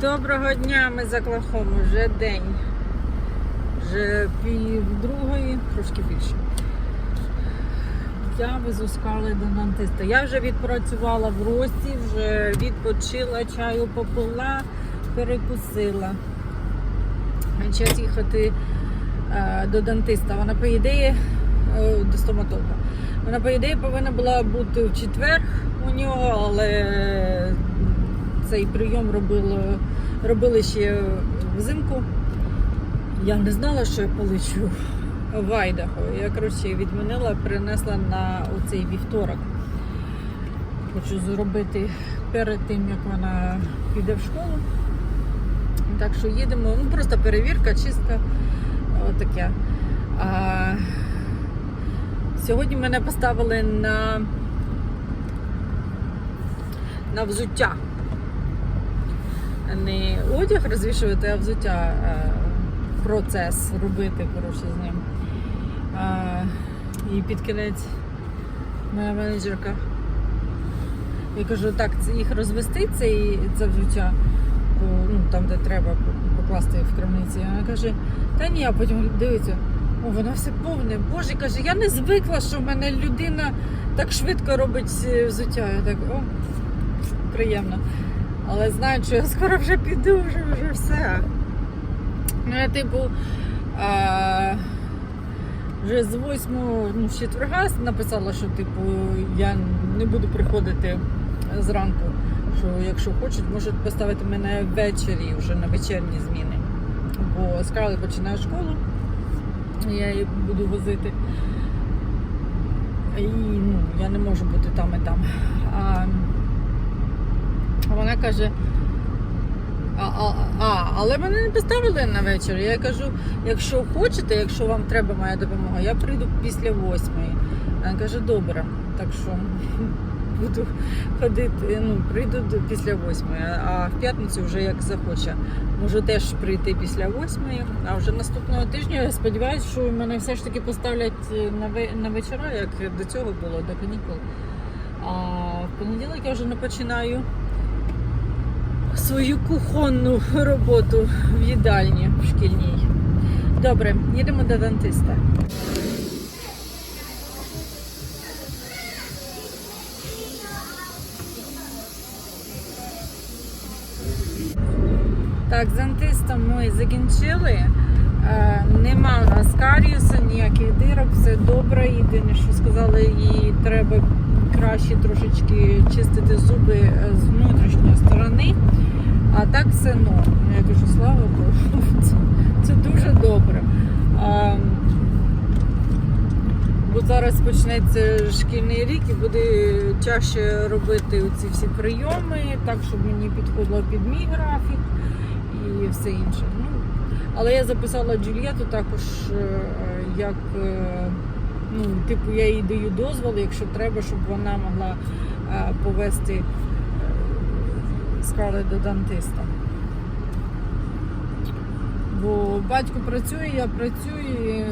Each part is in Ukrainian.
Доброго дня, ми за Клахом, вже день. Вже пів другої, трошки більше. Я везу скали до дантиста. Я вже відпрацювала в рості, вже відпочила, чаю попила, перекусила. Час їхати е, до дантиста. Вона, по ідеї, е, до стоматолога. Вона, по ідеї, повинна була бути в четвер у нього, але цей прийом робили, робили ще взимку. Я не знала, що я полечу в Айдахо. Я коротше відмінила, перенесла на оцей вівторок. Хочу зробити перед тим, як вона піде в школу. Так що їдемо. Ну просто перевірка, чистка. Отаке. А, сьогодні мене поставили на, на взуття. Не одяг розвішувати, а взуття процес робити коротше, з ним. І під кінець моя менеджерка. Я кажу, так, їх розвести, це, це взуття, ну, там, де треба покласти в крамниці. Вона каже, та ні, а потім дивиться, о, воно все повне. Боже, каже, я не звикла, що в мене людина так швидко робить е, взуття. Я так, о, приємно. Але знаю, що я скоро вже піду, вже, вже все. Ну, я типу. А... Вже з 8, ну, четверга написала, що типу я не буду приходити зранку. Що якщо хочуть, можуть поставити мене ввечері вже на вечірні зміни. Бо Скарли починає школу, я її буду возити. І ну, я не можу бути там і там. А, вона каже. А, а, а, але мене не поставили на вечір. Я кажу, якщо хочете, якщо вам треба моя допомога, я прийду після восьмої. Вона каже, добре, так що буду ходити, ну, прийду після восьмої, а в п'ятницю вже як захоче. Можу теж прийти після восьмої. А вже наступного тижня я сподіваюся, що мене все ж таки поставлять е, на, ве- на вечора, як до цього було, до канікул. А в понеділок я вже не починаю свою кухонну роботу в їдальні в шкільній. Добре, їдемо до дантиста. Так, з дантистом ми закінчили. Е, нема у нас каріусу, ніяких дирок, все добре. Єдине, що сказали, їй треба краще трошечки чистити зуби е, з внутрішньої сторони. А так все норм. Я кажу, слава Богу, це, це дуже добре. А, бо зараз почнеться шкільний рік і буде чаще робити ці всі прийоми, так, щоб мені підходило під мій графік і все інше. Ну, але я записала Джульєту також, е, як е, ну, типу, я їй даю дозвол, якщо треба, щоб вона могла е, повести е, до дантиста. Бо батько працює, я працюю.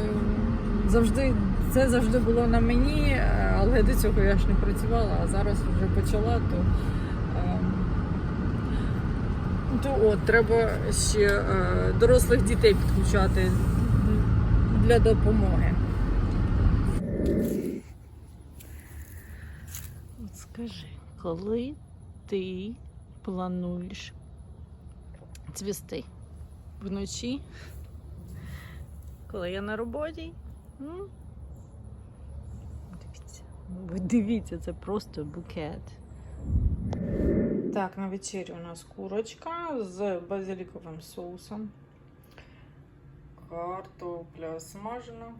Завжди, це завжди було на мені, але до цього я ж не працювала, а зараз вже почала, то, ем, то от, треба ще е, дорослих дітей підключати для допомоги. Скажи, коли ти плануєш цвісти? Вночі? Коли я на роботі? М? Дивіться. Ви дивіться, це просто букет. Так, на вечері у нас курочка з базиліковим соусом. Картопля смажена.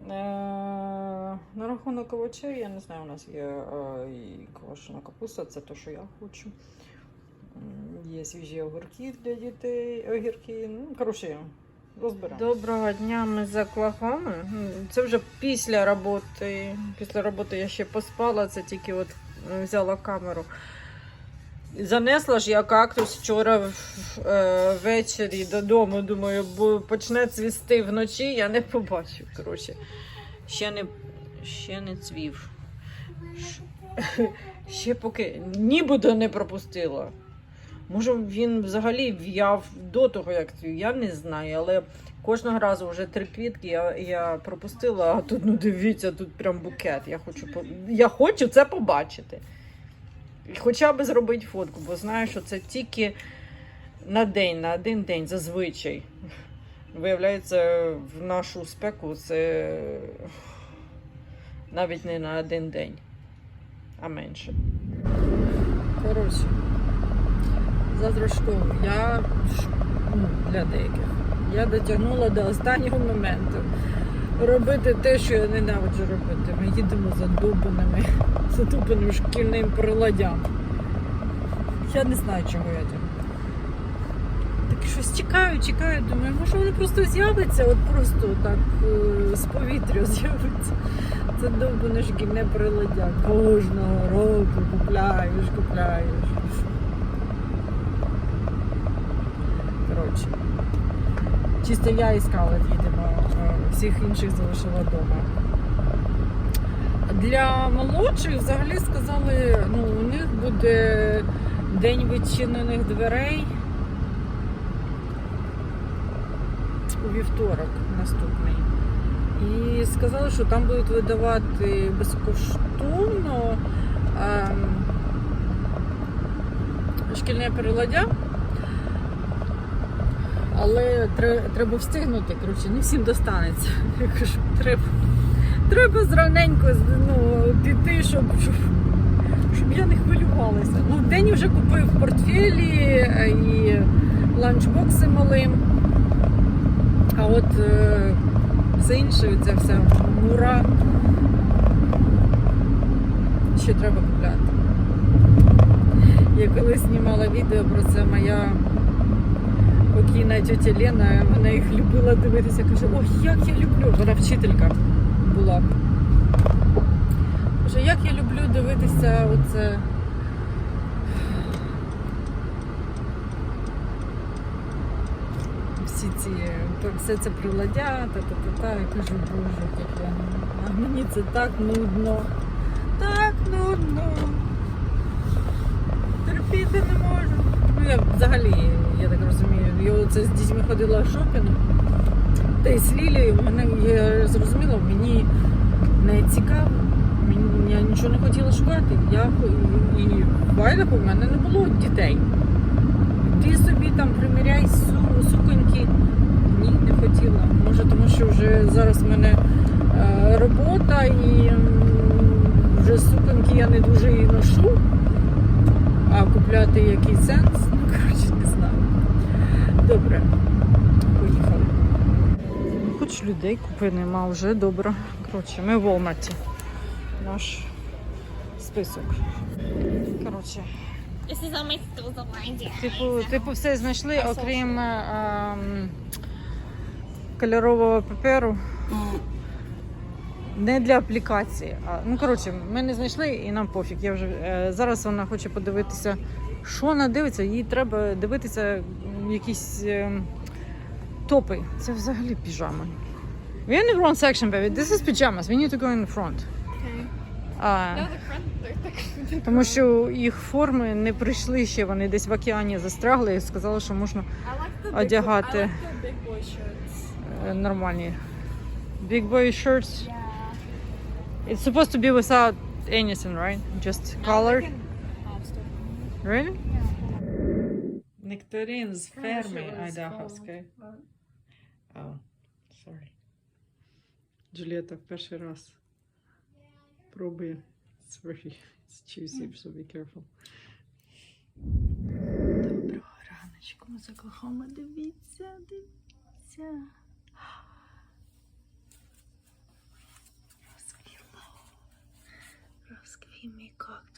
Е, на рахунок овочей, я не знаю, у нас є е, квашена капуста, це те, що я хочу. Є свіжі огірки для дітей, огірки. Ну, коротше, розберемо. Доброго дня, ми за Клахами. Це вже після роботи. Після роботи я ще поспала, це тільки от е, взяла камеру. Занесла ж я кактус вчора е, ввечері додому. Думаю, бо почне цвісти вночі, я не побачу. Коротше, ще не, ще не цвів. Ще поки нібито не пропустила. Може, він взагалі в'яв до того, як я не знаю, але кожного разу вже три квітки я, я пропустила, а тут, ну дивіться, тут прям букет. Я хочу, я хочу це побачити. Хоча б зробити фотку, бо знаю, що це тільки на день, на один день зазвичай. Виявляється, в нашу спеку це навіть не на один день, а менше. Коротше, завтра школу. Я ну, для деяких. Я дотягнула до останнього моменту. Робити те, що я ненавиджу робити. Ми їдемо за дубаними, задубаним шкільним приладдям. Я не знаю, чого я тягну. Так щось чекаю, чекаю, думаю, може вони просто з'являться, от просто так е, з повітря з'явиться. Це довбане шкільне приладдя. Кожного року купляєш, купляєш. Коротше. Чисто я і Скарлет їдемо, е, всіх інших залишила вдома. Для молодших взагалі сказали, ну, у них буде день відчинених дверей у вівторок наступний. І сказали, що там будуть видавати безкоштовно ем, шкільне приладдя. Але треба встигнути, коротше, не всім достанеться. Я кажу, треба, треба зраненько ну, піти, щоб, щоб, щоб я не хвилювалася. Ну, в день вже купив портфелі е, і ланчбокси малим. А от е, все інше, ця вся мура, ще треба купляти. Я колись знімала відео про це моя покійна тетя Лена, вона їх любила дивитися. Каже, ой, як я люблю. Вона вчителька була. Каже, як я люблю дивитися оце. Всі ці, все це приладдя, та-та-та-та. Я кажу, боже, як я. А мені це так нудно. Так нудно. Терпіти не можу. Ну, взагалі, я так розумію, я оце з дітьми ходила в шопінг. Та й з Лілією, мене я зрозуміла, мені не цікаво. Мені, я нічого не хотіла шукати. Я, і в Айдаху в мене не було дітей. Ти собі там приміряй су, суконьки. Ні, не хотіла. Може, тому що вже зараз в мене е, робота і вже суконьки я не дуже і ношу. А купляти який сенс? Коротше, не знаю. Добре, поїхали. Хоч людей купи нема, вже добре. Коротше, ми в Walmart. Наш список. Коротше, типу, типу все знайшли, окрім е, ем, кольорового паперу. Не для аплікації. А, ну, коротше, ми не знайшли і нам пофіг. Я вже, е, зараз вона хоче подивитися, що вона дивиться. Їй треба дивитися якісь е, топи. Це взагалі піжами. We're in the wrong section, baby. This is pajamas. We need to go in the front. Okay. А, No, the front. They're, they're, тому що їх форми не прийшли ще, вони десь в океані застрягли і сказали, що можна like одягати like boy е, нормальні. Big boy shirts. Yeah. It's supposed to be without anything, right? Just colored. Really? Нектарин з I'm not sure ферми what it's Айдаховської. called, but- Oh, sorry. Джульєта в перший раз пробує. It's very it's juicy, so be careful. Доброго раночку, ми з Оклахоми. Дивіться, дивіться. Розквіло. Розквів мій кактус, як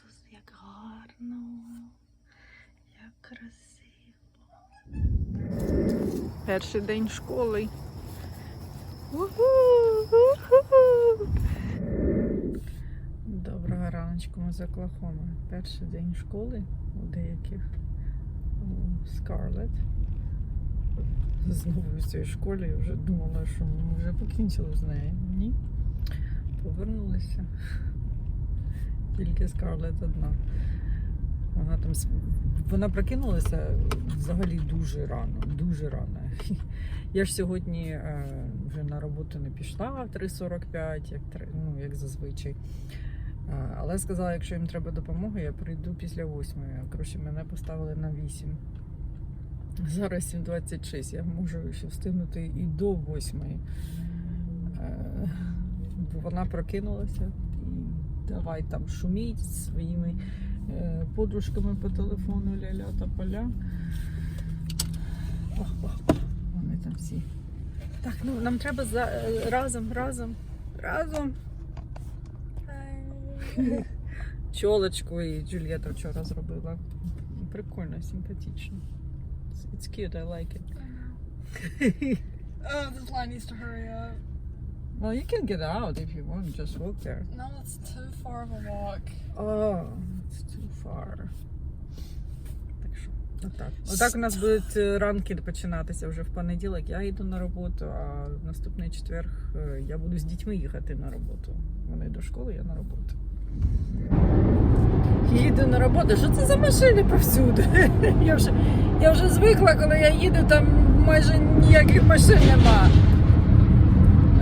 гарно, як красиво. Перший день школи. Доброго раночку, ми з Оклахоми. Перший день школи у деяких у Скарлет. Знову в цій школі вже думала, що ми вже покінчили з нею. Ні. Повернулися. Тільки Скарлет одна. Вона там вона прокинулася взагалі дуже рано, дуже рано. Я ж сьогодні е, вже на роботу не пішла в 3.45, як, ну, як зазвичай. Е, Але сказала, якщо їм треба допомога, я прийду після 8. Коротше, мене поставили на 8. Зараз 7.26, я можу ще встигнути і до 8. Е, вона прокинулася давай там шуміть зі своїми е, подружками по телефону ля-ля та поля. Ох, ох, ох, вони там всі. Так, ну нам треба за, е, разом, разом, разом. Чолочку і Джульєта вчора зробила. Прикольно, симпатично. It's cute, I like it. Oh, this line needs to hurry up. Well, you can get out if you want, just walk there. No, it's too far of a walk. Oh, it's too far. Так що, отак. Отак у нас будуть е, ранки починатися вже в понеділок. Я йду на роботу, а в наступний четвер е, я буду з дітьми їхати на роботу. Вони до школи, я на роботу. Їду на роботу. Що це за машини повсюди? Я вже, я вже звикла, коли я їду, там майже ніяких машин нема.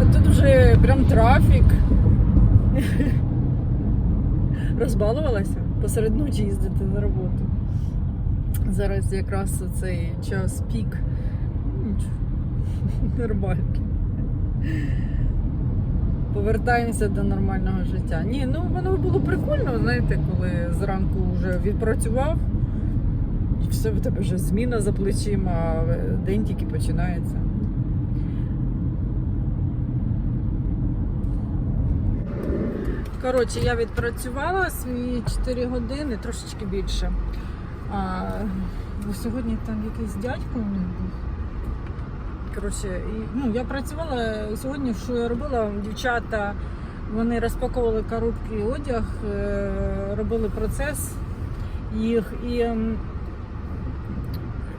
А тут вже прям трафік. Розбалувалася посеред ночі їздити на роботу. Зараз якраз цей час пік. Нормально. Повертаємося до нормального життя. Ні, ну воно було прикольно, знаєте, коли зранку вже відпрацював, і все в тебе вже зміна за плечима, день тільки починається. Коротше, я відпрацювала свої 4 години, трошечки більше. А, бо сьогодні там якийсь дядько у них був. Коротше, і, ну, я працювала сьогодні, що я робила, дівчата вони розпаковували коробки одяг, е, робили процес їх і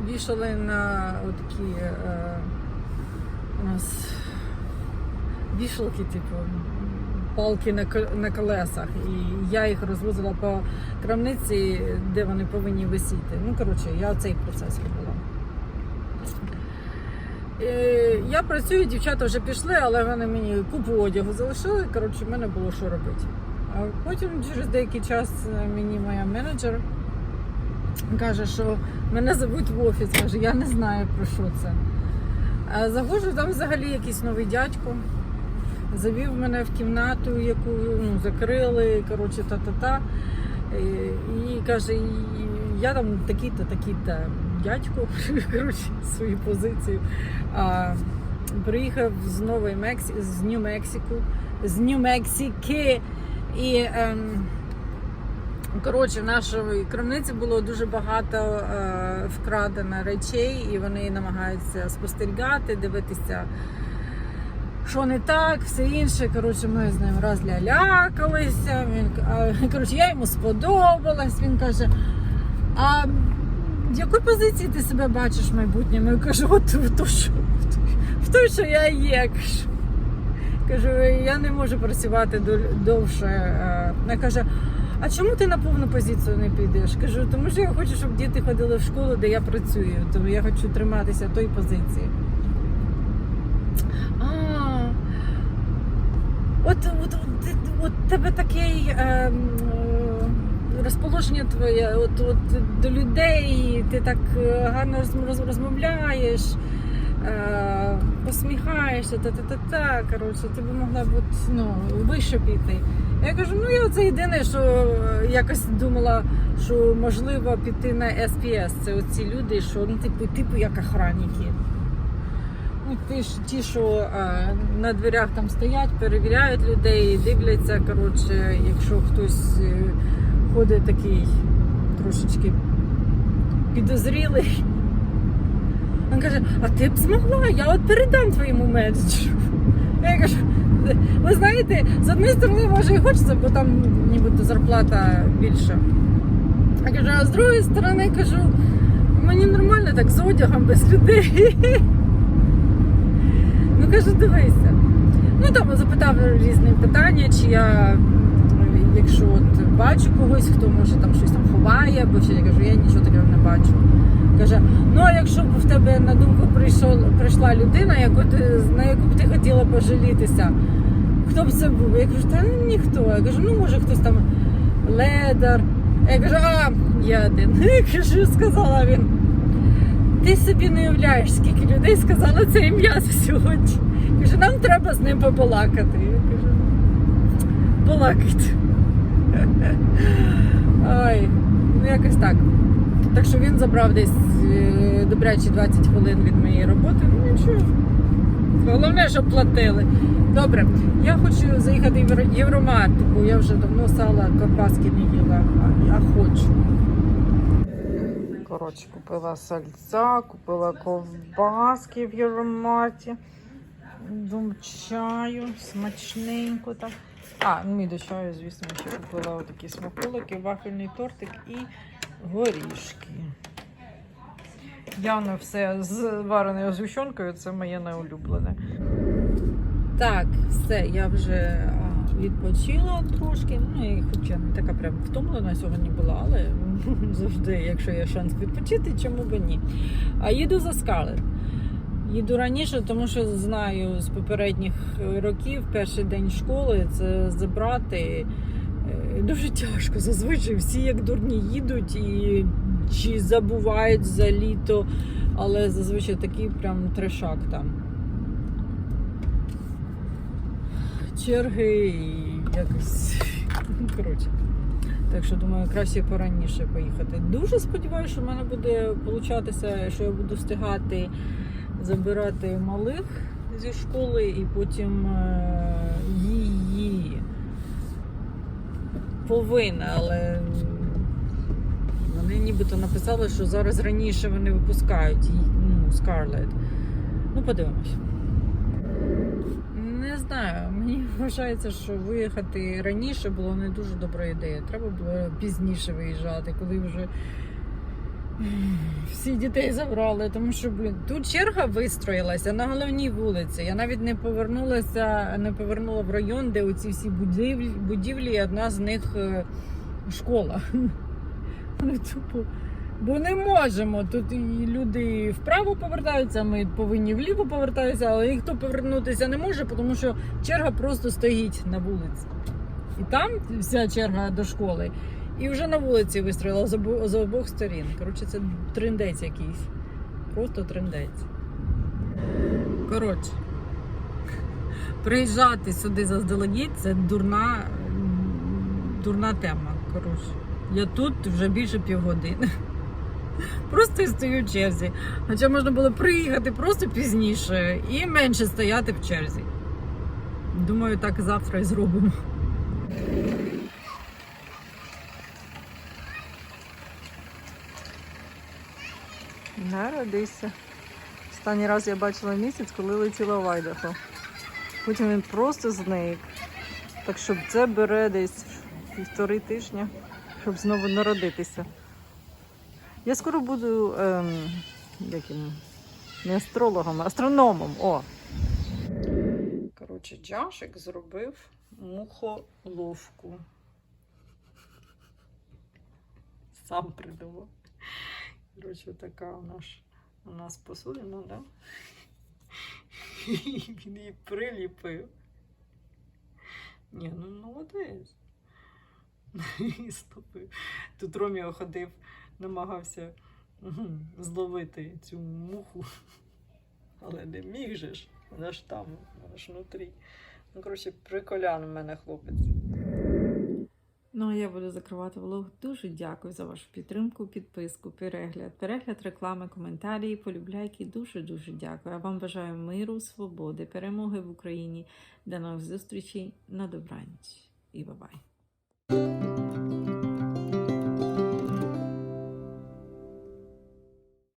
вішали на такі е, у нас вішалки, типу, палки на, колесах. І я їх розвозила по крамниці, де вони повинні висіти. Ну, коротше, я цей процес робила. Е, Я працюю, дівчата вже пішли, але вони мені купу одягу залишили. Коротше, в мене було що робити. А потім через деякий час е, мені моя менеджер каже, що мене зовуть в офіс. Каже, я не знаю про що це. Заходжу, там взагалі якийсь новий дядько. Завів мене в кімнату, яку ну, закрили, коротше, та-та-та. І, каже, я там такий-то, такий-то дядько, коротше, свою позицію. А, приїхав з Нової Мексики, з Нью-Мексику, з Нью-Мексики. І ем, коротше, в нашій крамниці було дуже багато е, вкрадено речей, і вони намагаються спостерігати, дивитися. Що не так, все інше. Коротше, ми з ним розлялякалися. Він коротше, я йому сподобалась. Він каже: а в якій позиції ти себе бачиш в майбутньому? Я кажу, от в то, що, в той, що я є. Кажу, я не можу працювати довше. Е, Вона каже, а чому ти на повну позицію не підеш? Кажу, тому що я хочу, щоб діти ходили в школу, де я працюю. Тому я хочу триматися тої позиції. А, от, от, от, от тебе таке е, розположення твоє от, от, до людей, ти так е, гарно роз- роз- розмовляєш, е, посміхаєшся, та-та-та-та. Коротше, ти би могла б ну, вище піти. Я кажу, ну я це єдине, що якось думала, що можливо піти на SPS. Це оці люди, що ну, типу, типу як охранники. Ну, ті, ті, що е, на дверях там стоять, перевіряють людей, дивляться. Коротше, якщо хтось е, ходить такий трошечки підозрілий. Він каже, а ти б змогла, я от передам твоєму менеджеру. Я кажу, ви знаєте, з однієї сторони, може і хочеться, бо там нібито зарплата більша. Я кажу, а з другої сторони кажу, мені нормально так з одягом без людей. Ну кажу, дивися. Ну там запитав різні питання, чи я, якщо от бачу когось, хто може там щось там рубає, бо ще я кажу, я нічого такого не бачу. Каже, ну а якщо б в тебе на думку прийшов, прийшла людина, яку ти, на яку б ти хотіла пожалітися, хто б це був? Я кажу, та ніхто. Я кажу, ну може хтось там ледар. Я кажу, а є один. Я кажу, сказала він. Ти собі не уявляєш, скільки людей сказало це ім'я сьогодні. Каже, нам треба з ним побалакати. Я кажу, балакайте. Ой, ну якось так. Так що він забрав десь е, добрячі 20 хвилин від моєї роботи. Ну нічого. Головне, щоб платили. Добре, я хочу заїхати в Євро- Євромарт, бо я вже давно сала ковбаски не їла, а я хочу. Коротше, купила сальця, купила ковбаски в Євромарті. Дум чаю, смачненько так. А, ну і до чаю, звісно, ще купила отакі смаколики, вафельний тортик і горішки. Явно все з вареною згущенкою, це моє найулюблене. Так, все, я вже відпочила трошки. Ну, і хоча не така прям втомлена сьогодні була, але завжди, якщо є шанс відпочити, чому б ні. А їду за Скарлет. Їду раніше, тому що знаю з попередніх років перший день школи це забрати е, дуже тяжко. Зазвичай всі як дурні їдуть і чи забувають за літо, але зазвичай такий прям трешак там. Черги і якось. Коротше. Так що думаю, краще пораніше поїхати. Дуже сподіваюся, що в мене буде получатися, що я буду встигати забирати малих зі школи і потім е, її повинна, але вони нібито написали, що зараз раніше вони випускають її, ну, Scarlett. Ну, подивимось. Не знаю, мені вважається, що виїхати раніше було не дуже добра ідея. Треба було пізніше виїжджати, коли вже всі дітей забрали. Тому що, блін, тут черга вистроїлася на головній вулиці. Я навіть не повернулася, не повернула в район, де оці всі будівлі, будівлі одна з них е, школа. Вони тупо. Бо не можемо. Тут і люди вправо повертаються, ми повинні вліво повертатися, але ніхто повернутися не може, тому що черга просто стоїть на вулиці. І там вся черга до школи. І вже на вулиці вистроїла з, обо- з обох сторін. Коротше, це триндець якийсь. Просто триндець. Коротше, приїжджати сюди заздалегідь це дурна, дурна тема. Коротше. Я тут вже більше півгодини. Просто і стою в черзі. Хоча можна було приїхати просто пізніше і менше стояти в черзі. Думаю, так завтра і зробимо. Народися. Останній раз я бачила місяць, коли летіла в Айдахо. Потім він просто зник. Так що це бере десь півтори тижня, щоб знову народитися. Я скоро буду ем, яким, не астрологом, а астрономом. О. Коротше, Джашик зробив мухоловку. Сам придумав. Коротше, така у нас, у нас посудина, да? Він її приліпив. Ні, ну молодець. Тут Роміо ходив, намагався зловити цю муху, але не міг же ж. Вона ж там, вона ж внутрі. Ну, коротше, приколян в мене хлопець. Ну, а я буду закривати влог. Дуже дякую за вашу підтримку, підписку, перегляд, перегляд реклами, коментарі, полюбляйки. Дуже дуже дякую. А вам бажаю миру, свободи, перемоги в Україні. До нових зустрічей на добраніч і бабай.